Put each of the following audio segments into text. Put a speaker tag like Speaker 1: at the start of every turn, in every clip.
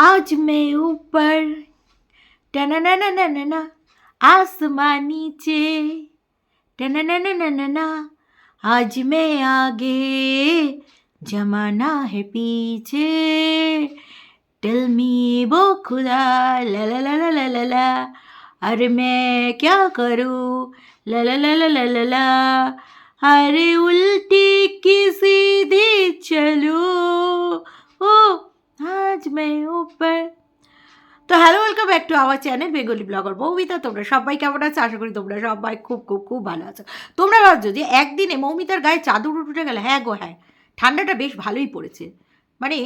Speaker 1: आज मैं ऊपर टनननननना आसमां नीचे टनननननना आज मैं आगे जमाना है पीछे टेल मी वो खुदा ला ला ला ला ला ला अरे मैं क्या करूँ ला ला ला ला ला ला अरे उल्टी की सीधी चलो ओ আজ তো hello welcome back to our channel Bengali blogger Moumita. তোমরা সবাই কেমন আছো? আশা করি তোমরা সবাই খুব খুব খুব ভালো আছো। তোমরা ভাবছ যে একদিনে মৌমিতার গায়ে চাদর উঠে গেলে হ্যাঁ গো হ্যাঁ ঠান্ডাটা বেশ ভালোই পড়েছে। মানে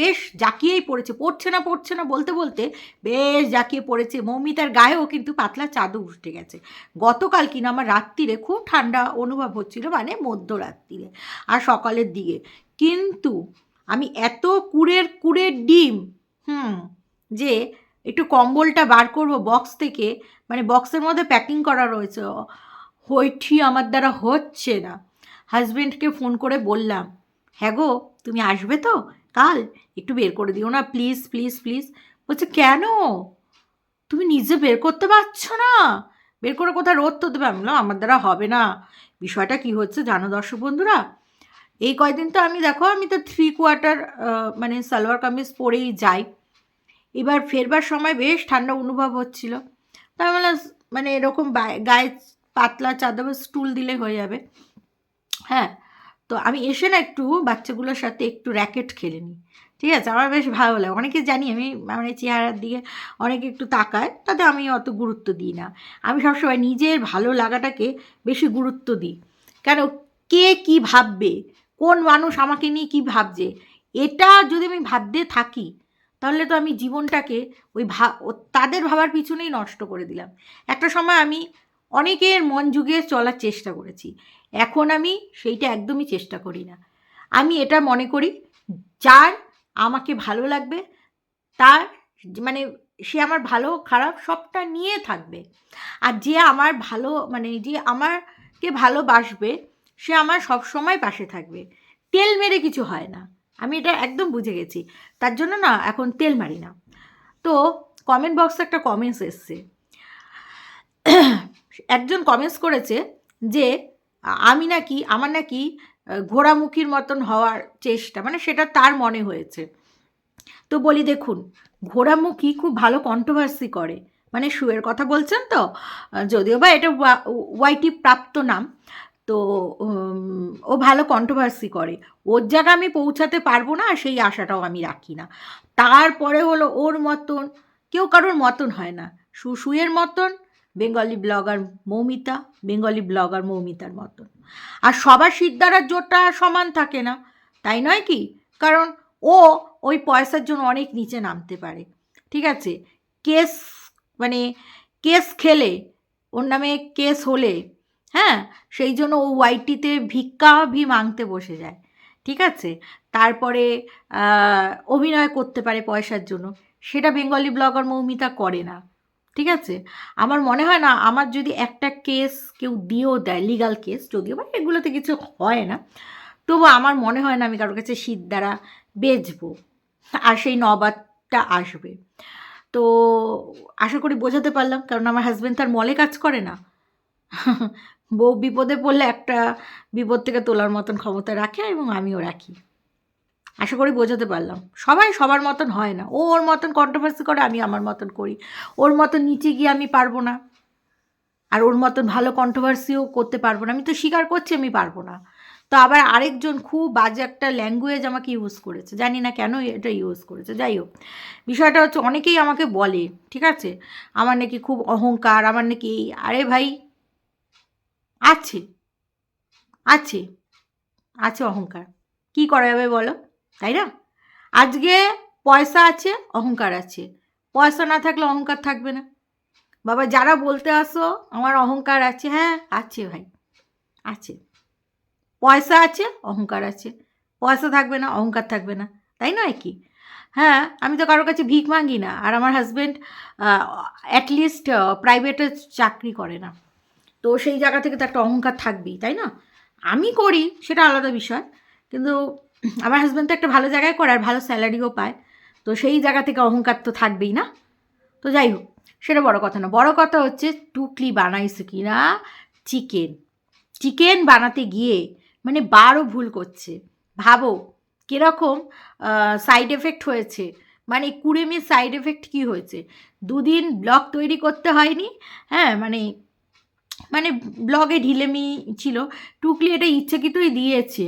Speaker 1: বেশ জাকিয়েই পড়েছে, পড়ছে না পড়ছে না বলতে বলতে বেশ জাকিয়ে পড়েছে। মৌমিতার গায়েও কিন্তু পাতলা চাদর উঠে গেছে। গতকাল কিনা আমার রাত্রিরে খুব ঠান্ডা অনুভব হচ্ছিল মানে মধ্যরাত্রিরে, আর সকালের দিকে। কিন্তু আমি এত কুড়ের কুড়ের ডিম, হুম, যে একটু কম্বলটা বার করব বক্স থেকে মানে বক্সের মধ্যে প্যাকিং করা রয়েছে, হইঠি আমার দ্বারা হচ্ছে না। হাজব্যান্ডকে ফোন করে বললাম হ্যাঁ গো, তুমি আসবে তো? কাল? একটু বের করে দিও না প্লিজ প্লিজ প্লিজ বলছে, কেন? তুমি নিজে বের করতে পারছ না। বের করে কোথায় রোদ তো দেবে? আমি বললাম, আমার দ্বারা হবে না। বিষয়টা কি হচ্ছে জানো দর্শক বন্ধুরা? এই কয়দিন তো আমি দেখো, আমি তো থ্রি কোয়ার্টার মানে সালোয়ার কামিজ পরেই যাই। এবার ফেরবার সময় বেশ ঠান্ডা অনুভব হচ্ছিল। তাই বললাম মানে এরকম গায়ে পাতলা চাদর স্টুল দিলে হয়ে যাবে। হ্যাঁ তো আমি এসে না একটু বাচ্চাগুলোর সাথে একটু র্যাকেট খেলে নিই। ঠিক আছে? আমার বেশ ভালো লাগে। অনেকে জানি আমি মানে চেহারার দিকে অনেকে একটু তাকায়, তাতে আমি অত গুরুত্ব দিই না। আমি সবসময় নিজের ভালো লাগাটাকে বেশি গুরুত্ব দিই। কেন? কে কি ভাববে? কোন মানুষ আমাকে নিয়ে কি ভাবছে? এটা যদি আমি ভাবতে থাকি, তাহলে তো আমি জীবনটাকে ওই ভা তাদের ভাবার পিছনেই নষ্ট করে দিলাম। একটা সময় আমি অনেকের মন যুগে চলার চেষ্টা করেছি। এখন আমি সেইটা একদমই চেষ্টা করি না। আমি এটা মনে করি, যার আমাকে ভালো লাগবে, তার মানে সে আমার ভালো, খারাপ সবটা নিয়ে থাকবে। আর যে আমার ভালো মানে যে আমারকে ভালোবাসবে সে আমার সব সময় পাশে থাকবে। তেল মেরে কিছু হয় না। আমি এটা একদম বুঝে গেছি। তার জন্য না এখন তেল মারি না। তো কমেন্ট বক্সে একটা কমেন্টস এসছে। একজন কমেন্টস করেছে যে, আমি নাকি, আমার নাকি ঘোড়ামুখীর মতন হওয়ার চেষ্টা। মানে সেটা তার মনে হয়েছে। তো বলি, দেখুন, ঘোড়ামুখী খুব ভালো কন্ট্রোভার্সি করে। মানে শুয়ের কথা বলছেন তো? যদিও বা এটা ওয়া- ওয়াইটি প্রাপ্ত নাম। তো ও ভালো কন্ট্রোভার্সি করে। ওর জায়গা আমি পৌঁছাতে পারব না, আর সেই আশাটাও আমি রাখি না। তারপরে হলো ওর মতন, কেউ কারোর মতন হয় না। সু সুয়ের মতন, Bengali blogger Moumita, Bengali blogger মৌমিতার মতন। আর সবার সিদ্ধারার জোরটা সমান থাকে না। তাই নয় কি? কারণ ও ওই পয়সার জন্য অনেক নিচে নামতে পারে। ঠিক আছে? কেস মানে কেস খেলে, ওর নামে কেস হলে হ্যাঁ? সেই জন্য ও ওয়াইটিতে ভিক্ষা ভি মাংতে বসে যায়। ঠিক আছে? তারপরে অভিনয় করতে পারে পয়সার জন্য। সেটা বেঙ্গলি ব্লগার মৌমিতা করে না। ঠিক আছে? আমার মনে হয় না, আমার যদি একটা কেস কেউ দিয়েও দেয় লিগাল কেস যদিও বা এগুলোতে কিছু হয় না, তবু আমার মনে হয় না আমি কারোর কাছে শীত দ্বারা বেচবো। আর সেই নবাদটা আসবে। তো আশা করি বোঝাতে পারলাম, কারণ আমার হাজব্যান্ড তার মলে কাজ করে না। বউ বিপদে পড়লে একটা বিপদ থেকে তোলার মতন ক্ষমতা রাখে এবং আমিও রাখি। আশা করি বোঝাতে পারলাম। সবাই সবার মতন হয় না। ও ওর মতন কন্ট্রোভার্সি করে, আমি আমার মতন করি। ওর মতন নিচে গিয়ে আমি পারব না। আর ওর মতন ভালো কন্ট্রোভার্সিও করতে পারব না। আমি তো স্বীকার করছি, আমি পারব না। তো আবার আরেকজন খুব বাজে একটা ল্যাঙ্গুয়েজ আমাকে ইউজ করেছে। জানি না কেন এটা ইউজ করেছে। যাই হোক, বিষয়টা হচ্ছে অনেকেই আমাকে বলে, ঠিক আছে? আমার নাকি খুব অহংকার, আমার নাকি এই, আরে ভাই আছে। আছে। আছে অহংকার। কি করা যাবে বলো? তাই না? আজকে পয়সা আছে, অহংকার আছে। পয়সা না থাকলে অহংকার থাকবে না। বাবা, যারা বলতে আসো, আমার অহংকার আছে। হ্যাঁ আছে ভাই। আছে। পয়সা আছে, অহংকার আছে। পয়সা থাকবে না, অহংকার থাকবে না। তাই নয় কি? হ্যাঁ আমি তো কারোর কাছে ভিক মাঙ্গি না। আর আমার হাজব্যান্ড অ্যাটলিস্ট প্রাইভেটে চাকরি করে না। তো সেই জায়গা থেকে তো একটা অহংকার থাকবেই, তাই না? আমি করি, সেটা আলাদা বিষয়। কিন্তু আমার হাজব্যান্ড তো একটা ভালো জায়গায় করে আর ভালো স্যালারিও পায়। তো সেই জায়গা থেকে অহংকার তো থাকবেই না। তো যাই হোক, সেটা বড় কথা না। বড় কথা হচ্ছে, টুকলি বানাইছে কি না চিকেন চিকেন বানাতে গিয়ে মানে বারো ভুল করছে। ভাবো, কীরকম সাইড এফেক্ট হয়েছে। মানে কুড়েমির সাইড এফেক্ট কী হয়েছে? দুদিন ব্লগ তৈরি করতে হয়নি হ্যাঁ? মানে মানে ব্লগে ঢিলেমি ছিল। টুকলি এটা ইচ্ছাকৃতই দিয়েছে।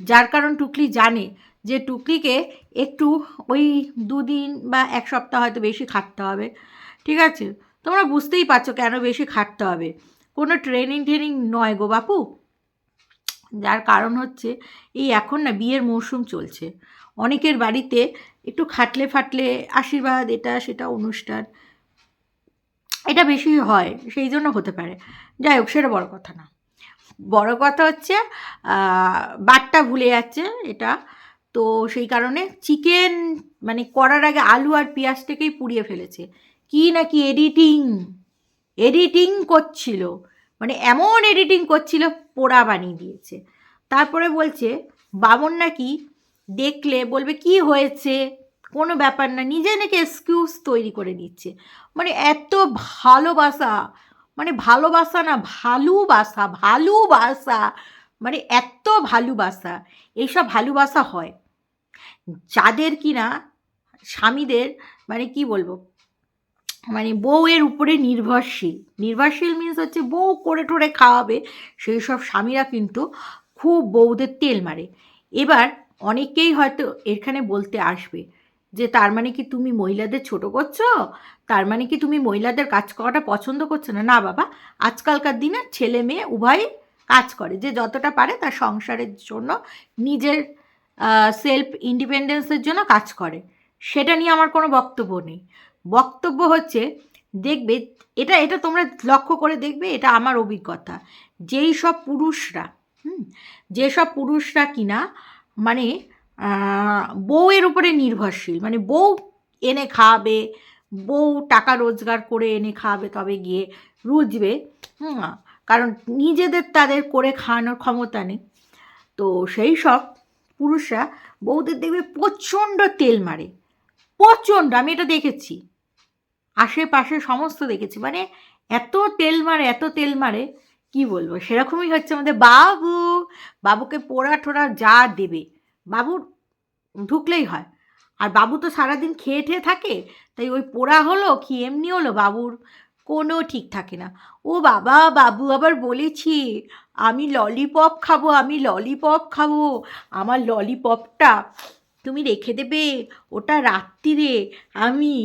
Speaker 1: যার কারণ টুকলি জানে যে টুকলিকে একটু ওই দুদিন বা এক সপ্তাহ হয়তো বেশি খাটতে হবে। ঠিক আছে? তোমরা বুঝতেই পারছ কেন বেশি খাটতে হবে। কোনো ট্রেনিং ট্রেনিং নয় গো বাপু। যার কারণ হচ্ছে এই এখন না বিয়ের মরশুম চলছে। অনেকের বাড়িতে একটু খাটলে ফাটলে আশীর্বাদ, এটা সেটা অনুষ্ঠান। এটা বেশি হয়, সেই জন্য হতে পারে। যাই হোক সেটা বড় কথা না। বড় কথা হচ্ছে বাটটা ভুলে যাচ্ছে এটা। তো সেই কারণে চিকেন মানে করার আগে আলু আর পেঁয়াজটাকেই পুড়িয়ে ফেলেছে। কি নাকি এডিটিং এডিটিং করছিল। মানে এমন এডিটিং করছিল, পোড়া বানিয়ে দিয়েছে। তারপরে বলছে, বামন নাকি দেখলে বলবে, কি হয়েছে? কোনো ব্যাপার না, নিজে নাকি এক্সকিউজ তৈরি করে নিচ্ছে মানে এত ভালোবাসা। মানে ভালোবাসা না ভালোবাসা ভালোবাসা। মানে এত ভালোবাসা, এইসব ভালোবাসা হয়। যাদের কি না, স্বামীদের মানে কি বলব? মানে বউয়ের উপরে নির্ভরশীল। নির্ভরশীল মিন্স হচ্ছে বউ করে টোরে খাওয়াবে সেই সব স্বামীরা কিন্তু খুব বউদের তেল মারে। এবার অনেকেই হয়তো এখানে বলতে আসবে যে তার মানে কি তুমি মহিলাদের ছোট করছ? তার মানে কি তুমি মহিলাদের কাজ করাটা পছন্দ করছ না? না বাবা, আজকালকার দিনে ছেলে মেয়ে উভয়ই কাজ করে। যে যতটা পারে তার সংসারের জন্য নিজের সেলফ ইন্ডিপেন্ডেন্সের জন্য কাজ করে। সেটা নিয়ে আমার কোনো বক্তব্য নেই। বক্তব্য হচ্ছে, দেখবে, এটা এটা তোমরা লক্ষ্য করে দেখবে, এটা আমার অভিজ্ঞতা। যেই সব পুরুষরা, হুম যেসব পুরুষরা কিনা মানে বউয়ের উপরে নির্ভরশীল। মানে বউ এনে খাওয়াবে, বউ টাকা রোজগার করে এনে খাওয়াবে, তবে গিয়ে রুজবে। কারণ নিজেদের তাদের করে খাওয়ানোর ক্ষমতা নেই। তো সেই সব পুরুষরা বউদের দেখবে প্রচণ্ড তেল মারে। প্রচণ্ড, আমি এটা দেখেছি। আশেপাশে সমস্ত দেখেছি। মানে এত তেল মারে, এত তেল মারে, কি বলব? সেরকমই হচ্ছে আমাদের বাবু। বাবুকে পোড়া টোড়া যা দেবে। বাবুর ঢুকলেই হয় আর বাবু তো সারাদিন খেয়ে ঠেয়ে থাকে তাই ওই পোড়া হলো কি এমনি হলো বাবুর কোনো ঠিক থাকে না ও বাবা বাবু আবার বলেছি আমি ললিপপ খাবো আমি ললিপপ খাবো আমার ললিপপটা তুমি রেখে দেবে ওটা রাত্রিরে আমি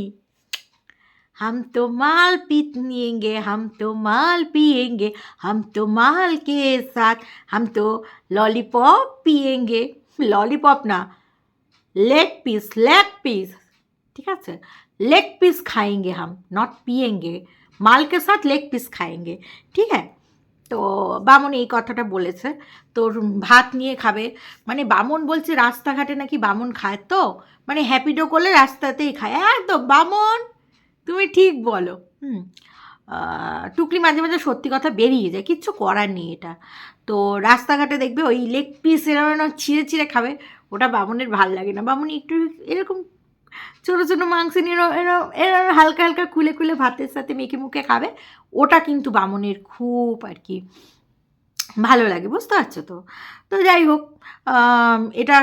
Speaker 1: हम तो माल पिएंगे हम तो माल पिएंगे हम तो माल के साथ हम तो लॉलीपॉप पिएंगे लॉलीपॉप ना লেগ পিস লেগ পিস ঠিক আছে? লেগ পিস खाएंगे হাম নট পিয়েঙ্গে। মালকে সাথ লেগ পিস पीस ঠিক है তো বামন এই কথাটা বলেছে। তোর ভাত নিয়ে খাবে। মানে বামন বলছে রাস্তাঘাটে নাকি বামন খায় তো? মানে হ্যাপিডো করলে রাস্তাতেই খায়। একদম, বামন! তুমি ঠিক বলো। হুম। টুকলি মাঝে মাঝে সত্যি কথা বেরিয়ে যায়, কিচ্ছু করার নেই এটা। তো রাস্তাঘাটে দেখবে ওই লেগ পিস এরকম ছিঁড়ে ছিঁড়ে খাবে, ওটা বামনের ভালো লাগে না। বামন একটু এরকম ছোটো ছোটো মাংস নিয়ে এরকম হালকা হালকা খুলে খুলে ভাতের সাথে মেখে মুখে খাবে, ওটা কিন্তু বামনের খুব আর কি ভালো লাগে, বুঝতে পারছ তো? তো যাই হোক এটা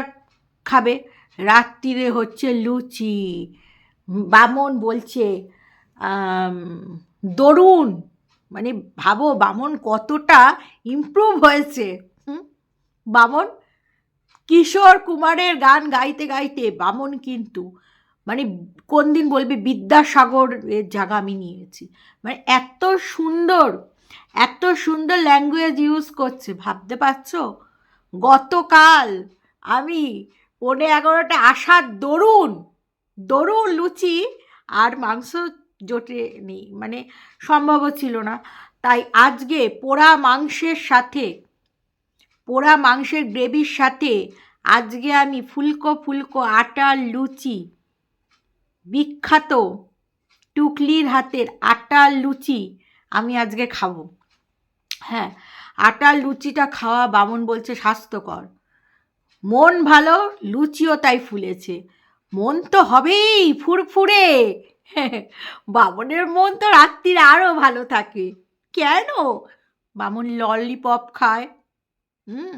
Speaker 1: খাবে। রাত্রিরে হচ্ছে লুচি। বামন বলছে দরুন মানে ভাবো, বামন কতটা ইমপ্রুভ হয়েছে বামন, কিশোর কুমারের গান গাইতে গাইতে বামন কিন্তু মানে কোন দিন বলবে বিদ্যাসাগরের জায়গা আমি নিয়েছি। মানে এত সুন্দর এত সুন্দর ল্যাঙ্গুয়েজ ইউজ করছে, ভাবতে পারছ? গতকাল আমি পনে এগারোটা আসার দরুন দরুন, লুচি আর মাংস জোটে নেই। মানে সম্ভবও ছিল না। তাই আজকে পোড়া মাংসের সাথে, পোড়া মাংসের গ্রেভির সাথে আজকে আমি ফুলকো ফুলকো আটার লুচি, বিখ্যাত টুকলির হাতের আটার লুচি আমি আজকে খাব। হ্যাঁ আটার লুচিটা খাওয়া বামন বলছে স্বাস্থ্যকর। মন ভালো, লুচিও তাই ফুলেছে। মন তো হবেই ফুরফুরে। বামনের মন তো রাত্রিরে আরও ভালো থাকে। কেন? বামন ললিপপ খায়। হুম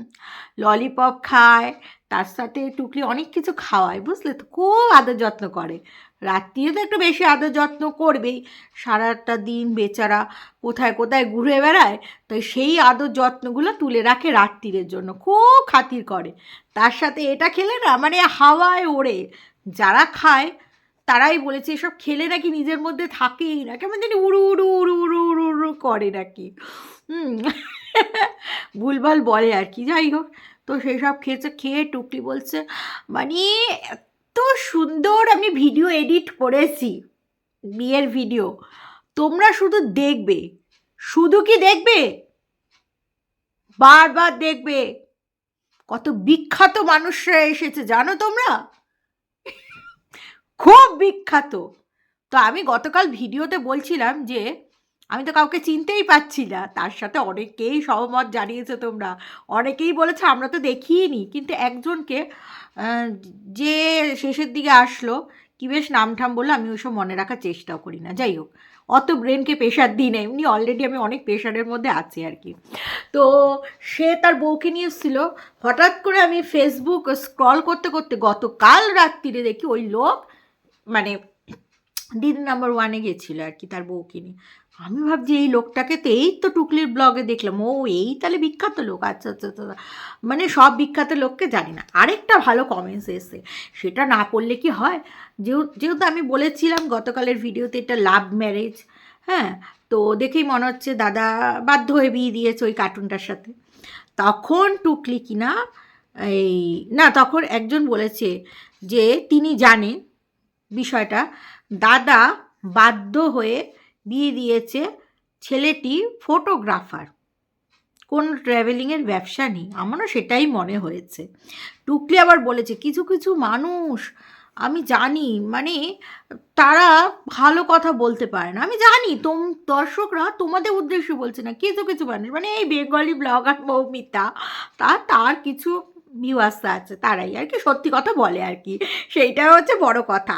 Speaker 1: ললিপপ খায়, তার সাথে টুকলি অনেক কিছু খাওয়ায়, বুঝলে তো? খুব আদর যত্ন করে। রাত্রিরে তো একটু বেশি আদর যত্ন করবেই। সারাটা দিন বেচারা কোথায় কোথায় ঘুরে বেড়ায়, তাই সেই আদর যত্নগুলো তুলে রাখে রাত্রিরের জন্য। খুব খাতির করে। তার সাথে এটা খেলে না মানে হাওয়ায় ওড়ে। যারা খায় তারাই বলেছে, এসব খেলে নাকি নিজের মধ্যে থাকেই না। কেমন জানি উড়ু উড়ু উড়ু উড়ু উড়ু উড়ু করে নাকি। হুম। ভুলভাল বলে আর কি। যাই হোক, তো সেই সব খেয়েছে, খেয়ে টুকলি বলছে মানে এত সুন্দর আমি ভিডিও এডিট করেছি, বিয়ের ভিডিও। তোমরা শুধু দেখবে। শুধু কি দেখবে? বারবার দেখবে। কত বিখ্যাত মানুষরা এসেছে, জানো তোমরা? খুব বিখ্যাত। তো আমি গতকাল ভিডিওতে বলছিলাম যে, আমি তো কাউকে চিনতেই পাচ্ছি না। তার সাথে অনেকেই সহমত জানিয়েছে তোমরা। অনেকেই বলেছে, আমরা তো দেখিনি কিন্তু একজনকে যে শেষের দিকে আসলো, কি বেশ নাম ঠাম বলল, আমি ওসব মনে রাখার চেষ্টাও করি না। যাই হোক, অত ব্রেনকে প্রেশার দিই না। এমনি অলরেডি আমি অনেক প্রেশারের মধ্যে আছি আর কি। তো সে তার বউকে নিয়ে এসেছিল। হঠাৎ করে আমি ফেসবুক স্ক্রল করতে করতে গতকাল রাত্রিরে দেখি ওই লোক মানে দিদি নাম্বার ওয়ানে গেছিল আর কি, তার বউকে নিয়ে। আমি ভাবছি এই লোকটাকে তো এই তো টুকলির ব্লগে দেখলাম। ও এই তাহলে বিখ্যাত লোক। আচ্ছা আচ্ছা আচ্ছা মানে সব বিখ্যাত লোককে জানি না। আরেকটা ভালো কমেন্টস এসে সেটা না পড়লে কি হয়? যেহেতু যেহেতু আমি বলেছিলাম গতকালের ভিডিওতে এটা লাভ ম্যারেজ হ্যাঁ? তো দেখেই মনে হচ্ছে দাদা বাধ্য হয়ে বিয়ে দিয়েছে ওই কার্টুনটার সাথে। তখন টুকলি কিনা এই, না, তখন একজন বলেছে যে, তিনি জানেন বিষয়টা, দাদা বাধ্য হয়ে দিয়ে দিয়েছে ছেলেটি ফটোগ্রাফার। কোন ট্র্যাভেলিংয়ের ব্যবসা নেই, আমারও সেটাই মনে হয়েছে। টুকলি আবার বলেছে, কিছু কিছু মানুষ, আমি জানি মানে তারা ভালো কথা বলতে পারে না। আমি জানি, তোম, দর্শকরা তোমাদের উদ্দেশ্যে বলছে না, কিছু কিছু মানুষ মানে এই বেঙ্গলি ব্লগার মৌমিতা, তা, তার কিছু ভিউয়ার্স আছে তারাই আর কি, সত্যি কথা বলে আর কি। সেইটা হচ্ছে বড় কথা।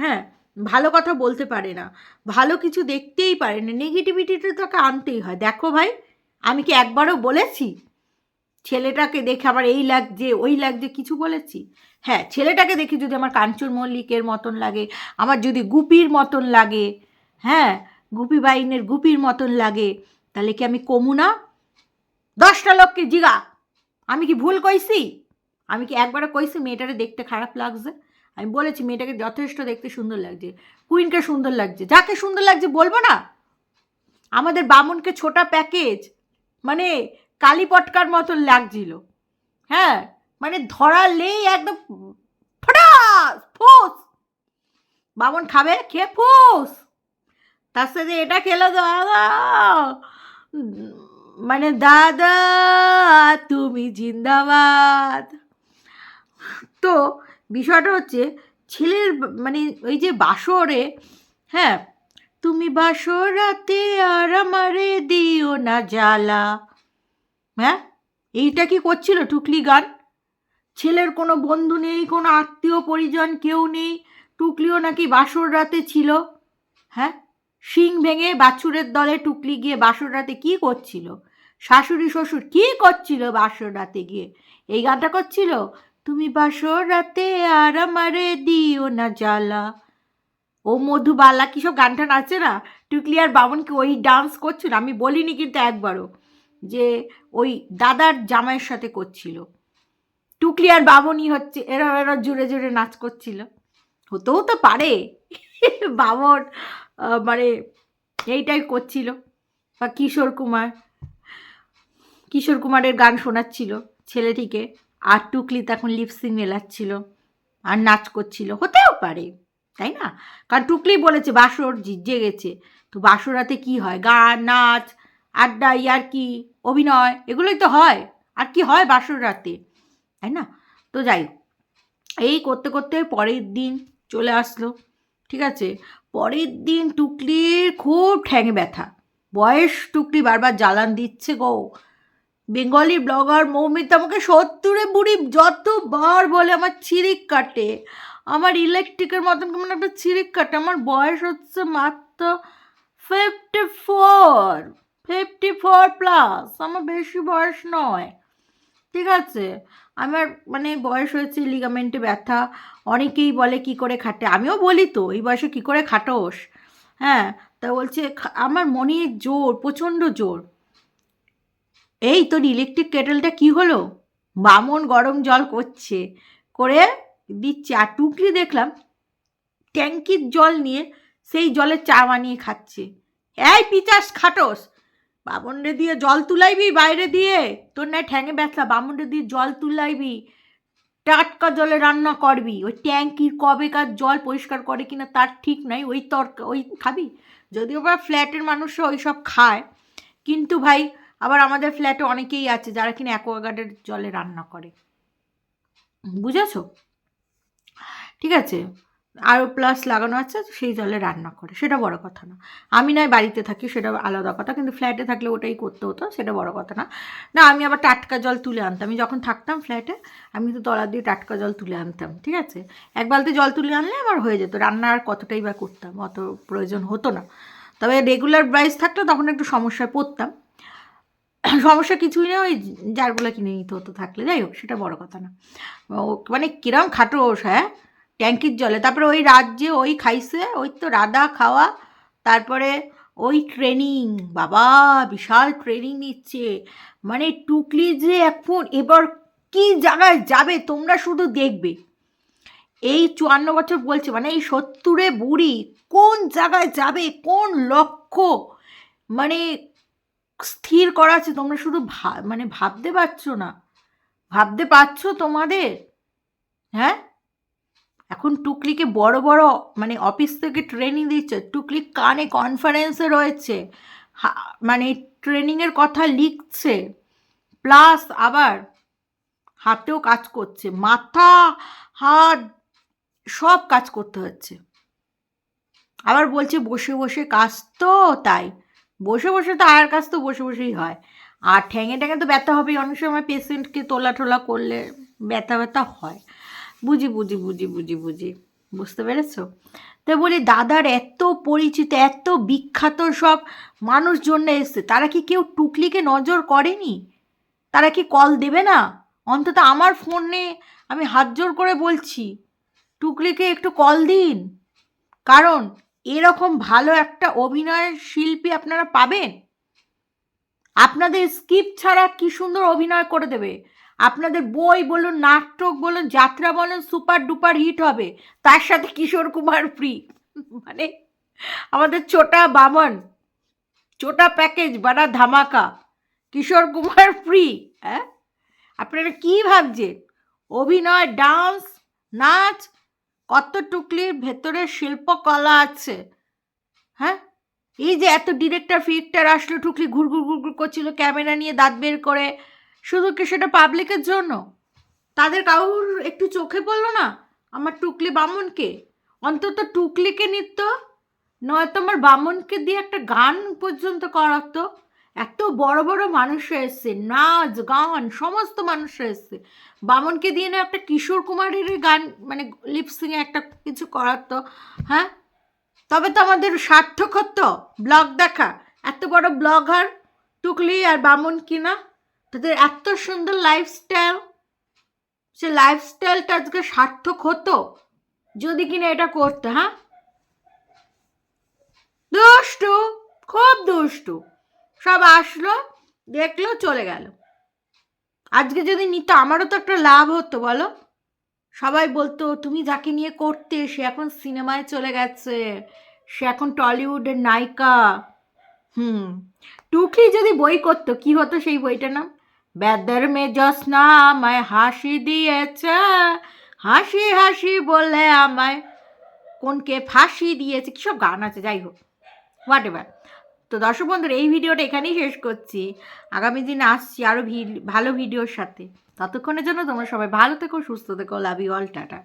Speaker 1: হ্যাঁ ভালো কথা বলতে পারে না। ভালো কিছু দেখতেই পারে না। নেগেটিভিটিটা তাকে আনতেই হয়। দেখো ভাই, আমি কি একবারও বলেছি? ছেলেটাকে দেখে আমার এই লাগছে, ওই লাগছে, কিছু বলেছি? হ্যাঁ ছেলেটাকে দেখে যদি আমার কাঞ্চন মল্লিকের মতন লাগে, আমার যদি গুপির মতন লাগে হ্যাঁ গুপি বাইনের গুপির মতন লাগে, তাহলে কি আমি কমু না? দশটা লোককে জিগা। আমি কি ভুল কইছি? আমি কি একবারও কইছি মেয়েটারে দেখতে খারাপ লাগছে? আমি বলেছি মেয়েটাকে যথেষ্ট দেখতে সুন্দর লাগছে কুইনকে সুন্দর লাগছে, যাকে সুন্দর লাগছে বলব না? আমাদের বামুনকে ছোটা প্যাকেজ মানে কালী পটকার মতন লাগছিল। হ্যাঁ মানে ধরালেই একদম ফটাস, ফুস। বামন খাবে, খেয়ে ফুস। তার সাথে এটা খেলো দাদা মানে দাদা, তুমি জিন্দাবাদ। তো বিষয়টা হচ্ছে, ছেলের মানে ওই যে বাসরে হ্যাঁ তুমি বাসর রাতে আর আমারে দিও না জ্বালা। হ্যাঁ এইটা কি করছিল টুকলি গান? ছেলের কোনো বন্ধু নেই, কোনো আত্মীয় পরিজন কেউ নেই, টুকলিও নাকি বাসর রাতে ছিল? হ্যাঁ শিং ভেঙে বাছুরের দলে টুকলি গিয়ে বাসর রাতে কী করছিল? শাশুড়ি শ্বশুর কী করছিল বাসর রাতে গিয়ে? এই গানটা করছিল, তুমি বাসর রাতে আর আমারে দিও না জ্বালা। ও মধুবালা, কি সব গানটা নাচে না? টুকলি আর বামনকে ওই ডান্স করছিল আমি বলিনি কিন্তু একবারও যে ওই দাদার জামাইয়ের সাথে করছিল। টুকলি আর বামনই হচ্ছে, এরা এরা জুড়ে জুড়ে নাচ করছিল। হতেও তো পারে, বামন মানে এইটাই করছিল। বা কিশোর কুমার কিশোর কুমারের গান শোনাচ্ছিল, ছেলেটিকে। আর টুকলি তখন লিপসিং মেলাচ্ছিল আর নাচ করছিল। হতেও পারে, তাই না? কারণ টুকলি বলেছে, বাসর জি- জেগেছে তো বাসরাতে কি হয়? গান, নাচ, আড্ডা, ইয়ার্কি, অভিনয়, এগুলোই তো হয়। আর কি হয় বাসর রাতে তাই না? তো যাই এই করতে করতে পরের দিন চলে আসলো, ঠিক আছে? পরের দিন টুকলির খুব ঠ্যাঙে ব্যথা। বয়স টুকলি বারবার জ্বালান দিচ্ছে গো। বেঙ্গলি ব্লগার মৌমিতা আমাকে সত্তরে বুড়ি যতবার বলে আমার ছিরিক কাটে। আমার ইলেকট্রিকের মতন কেমন একটা চিরিক কাটে। আমার বয়স হচ্ছে মাত্র fifty four fifty four plus আমার বেশি বয়স নয়। ঠিক আছে? আমার মানে বয়স হয়েছে লিগামেন্টে ব্যথা। অনেকেই বলে কি করে খাটে। আমিও বলি তো, এই বয়সে কি করে খাটোস? হ্যাঁ তা বলছে আমার মনে জোর, প্রচণ্ড জোর। এই তোর ইলেকট্রিক কেটেলটা কি হলো? বামন গরম জল করছে। করে দিচ্ছে। আর টুকলি দেখলাম, ট্যাঙ্কির জল নিয়ে সেই জলে চা বানিয়ে খাচ্ছে। এই পিচাস খাটোস বামনরে দিয়ে জল তুলাইবি বাইরে দিয়ে। তোর নাই ঠ্যাঙে ব্যথা। বামনরে দিয়ে জল তুলাইবি। টাটকা জলে রান্না করবি। ওই ট্যাঙ্কির কবেকার জল পরিষ্কার করে কিনা তার ঠিক নাই। ওই তরকা, ওই খাবি? যদিও বা ফ্ল্যাটের মানুষরা ওই সব খায়। কিন্তু ভাই আবার আমাদের ফ্ল্যাটে অনেকেই আছে যারা কিনা অ্যাকোয়াগার্ডের জলে রান্না করে। বুঝেছ? ঠিক আছে? আরও প্লাস লাগানো আছে সেই জলে রান্না করে। সেটা বড় কথা না। আমি নয় বাড়িতে থাকি, সেটা আলাদা কথা। কিন্তু ফ্ল্যাটে থাকলে ওটাই করতে হতো, সেটা বড় কথা না। না, আমি আবার টাটকা জল তুলে আনতাম। আমি যখন থাকতাম ফ্ল্যাটে আমি তো তলা দিয়ে টাটকা জল তুলে আনতাম, ঠিক আছে? এক বালতি জল তুলে আনলে আমার হয়ে যেত। রান্না আর কতটাই বা করতাম, অত প্রয়োজন হতো না। তবে রেগুলার প্রাইস থাকলে তখন একটু সমস্যায় পড়তাম। সমস্যা কিছুই নেই ওই জারগুলো কিনে নিতে হতো থাকলে। যাই হোক, সেটা বড় কথা না। মানে কিরম খাটোস হ্যাঁ? ট্যাঙ্কির জলে। তারপরে ওই রাজ্যে ওই খাইছে, ওই তো রাধা খাওয়া। তারপরে ওই ট্রেনিং বাবা, বিশাল ট্রেনিং নিচ্ছে। মানে টুকলি যে এখন এবার কি জায়গায় যাবে, তোমরা শুধু দেখবে। এই চুয়ান্ন বছর বলছে মানে এই সত্তরে বুড়ি কোন জায়গায় যাবে, কোন লক্ষ্য? মানে স্থির করা আছে, তোমরা শুধু মানে ভাবতে পারছ না। ভাবতে পারছ তোমাদের? হ্যাঁ? এখন টুকলিকে বড় বড় মানে অফিস থেকে ট্রেনিং দিচ্ছে, টুকলি কানে কনফারেন্সে রয়েছে মানে ট্রেনিংয়ের কথা লিখছে, প্লাস আবার হাতেও কাজ করছে, মাথা, হাত, সব কাজ করতে হচ্ছে। আবার বলছে বসে বসে কাজ তো, তাই। বসে বসে তো আর কাজ তো বসে বসেই হয়। আর ঠ্যাঙে ঠ্যাঙে তো ব্যথা হবেই। অনেক সময় পেশেন্টকে তোলা টোলা করলে ব্যথা ব্যথা হয়। বুঝি বুঝি বুঝি বুঝি বুঝি। বুঝতে পেরেছ? তো বলি, দাদার এত পরিচিত, এত বিখ্যাত সব মানুষজন এসছে। তারা কি কেউ টুকলিকে নজর করেনি? তারা কি কল দেবে না? অন্তত আমার ফোনে আমি হাত জোর করে বলছি, টুকলিকে একটু কল দিন। কারণ এরকম ভালো একটা অভিনয়ের শিল্পী আপনারা পাবেন? আপনাদের স্কিপ ছাড়া কি সুন্দর অভিনয় করে দেবে? আপনাদের বই বলুন, নাটক বলুন, যাত্রা বলুন, সুপার ডুপার হিট হবে। তার সাথে কিশোর কুমার ফ্রি মানে আমাদের ছোটা বামন, ছোটা প্যাকেজ বাড়া ধামাকা। কিশোর কুমার ফ্রি হ্যাঁ? আপনারা কী ভাবছেন? অভিনয় ডান্স নাচ কত টুকলির ভেতরে শিল্পকলা আছে হ্যাঁ? এই যে এত ডিরেক্টর ফিরেক্টর আসলো, টুকলি ঘুর ঘুর ঘুর করছিল ক্যামেরা নিয়ে দাঁত বের করে, শুধু কি সেটা পাবলিকের জন্য? তাদের কাউর একটু চোখে পড়ল না? আমার টুকলি বামনকে? অন্তত টুকলিকে নিত নয়তো আমার বামনকে দিয়ে একটা গান পর্যন্ত করাতো? এত বড় বড় মানুষ এসছে নাচ, গান, সমস্ত মানুষ এসছে বামনকে দিয়ে না একটা কিশোর কুমারের গান মানে লিপসিংয়ে একটা কিছু করাতো হ্যাঁ? তবে তো আমাদের সার্থক হতো, ব্লগ দেখা। এত বড় ব্লগার টুকলি আর বামন কিনা তাদের এত সুন্দর লাইফস্টাইল সে লাইফস্টাইলটা আজকে সার্থক হতো, যদি কিনা এটা করতে হ্যাঁ? দুষ্টু, খুব দুষ্টু। সব আসলো, দেখল, চলে গেল। আজকে যদি নিত, আমারও তো একটা লাভ হতো, বলো। সবাই বলতো, তুমি যাকে নিয়ে করতে, সে এখন সিনেমায় চলে গেছে। সে এখন টলিউডের নায়িকা। হুম। টুকলি যদি বই করতো, কি হতো সেই বইটার নাম? বেদর মে জসনা আমায় হাসি দিয়েছে, হাসি হাসি বলে আমায় কোনকে ফাঁসি দিয়েছে। কী সব গান আছে, যাই হোক। হোয়াট এভার তো দর্শক বন্ধুরা, এই ভিডিওটা এখানেই শেষ করছি। আগামী দিনে আসছি আরও ভালো ভিডিওর সাথে। ততক্ষণের জন্য তোমরা সবাই ভালো থেকো, সুস্থ থেকো লাভ ইউ অল টাটা।